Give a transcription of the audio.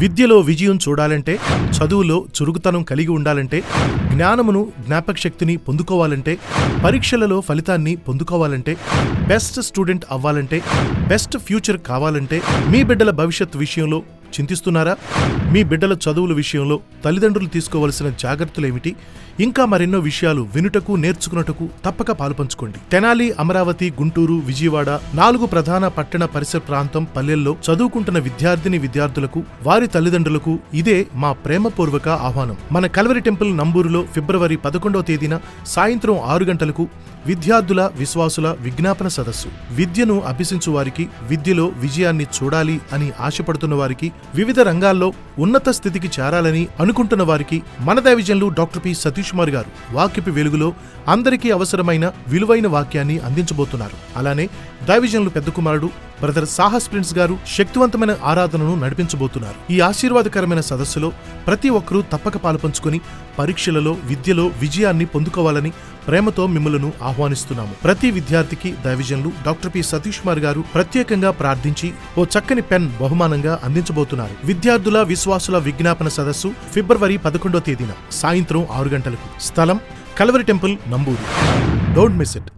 విద్యలో విజయం చూడాలంటే చదువులో చురుకుతనం కలిగి ఉండాలంటే జ్ఞానమును జ్ఞాపక శక్తిని పొందుకోవాలంటే పరీక్షలలో ఫలితాన్ని పొందుకోవాలంటే బెస్ట్ స్టూడెంట్ అవ్వాలంటే బెస్ట్ ఫ్యూచర్ కావాలంటే మీ బిడ్డల భవిష్యత్ విషయంలో చింతిస్తున్నారా? మీ బిడ్డల చదువుల విషయంలో తల్లిదండ్రులు తీసుకోవలసిన జాగ్రత్తలేమిటి? ఇంకా మరెన్నో విషయాలు వినుటకు నేర్చుకున్నటకు తప్పక పాలుపంచుకోండి. తెనాలి అమరావతి గుంటూరు విజయవాడ నాలుగు ప్రధాన పట్టణ పరిసర ప్రాంతం పల్లెల్లో చదువుకుంటున్న విద్యార్థిని విద్యార్థులకు వారి తల్లిదండ్రులకు ఇదే మా ప్రేమపూర్వక ఆహ్వానం. మన కల్వరి టెంపుల్ నంబూరులో ఫిబ్రవరి పదకొండవ తేదీన సాయంత్రం ఆరు గంటలకు విద్యార్థుల విశ్వాసుల విజ్ఞాపన సదస్సు. విద్యను అభ్యసించు వారికి విద్యలో విజయాన్ని చూడాలి అని ఆశపడుతున్న వారికి వివిధ రంగాల్లో ఉన్నత స్థితికి చేరాలని అనుకుంటున్న వారికి మన దైవజనులు డాక్టర్ పి సతీష్ కుమార్ గారు వాక్యపు వెలుగులో అందరికీ అవసరమైన విలువైన వాక్యాన్ని అందించబోతున్నారు. అలానే దైవజనులు పెద్ద కుమారుడు బ్రదర్ సాహస్ ప్రిన్స్ గారు శక్తివంతమైన ఆరాధనను నడిపించబోతున్నారు. ఈ ఆశీర్వాదకరమైన సదస్సులో ప్రతి ఒక్కరూ తప్పక పాలుపంచుకొని పరీక్షలలో విద్యలో విజయాన్ని పొందుకోవాలని ప్రేమతో మిమ్మలను ఆహ్వానిస్తున్నాము. ప్రతి విద్యార్థికి దైవజన్లు డాక్టర్ పి సతీష్ కుమార్ గారు ప్రత్యేకంగా ప్రార్థించి ఓ చక్కని పెన్ బహుమానంగా అందించబోతున్నారు. విద్యార్థుల విశ్వాసుల విజ్ఞాపన సదస్సు ఫిబ్రవరి పదకొండో తేదీన సాయంత్రం ఆరు గంటలకు. స్థలం Calvary temple Namburu. Don't miss it.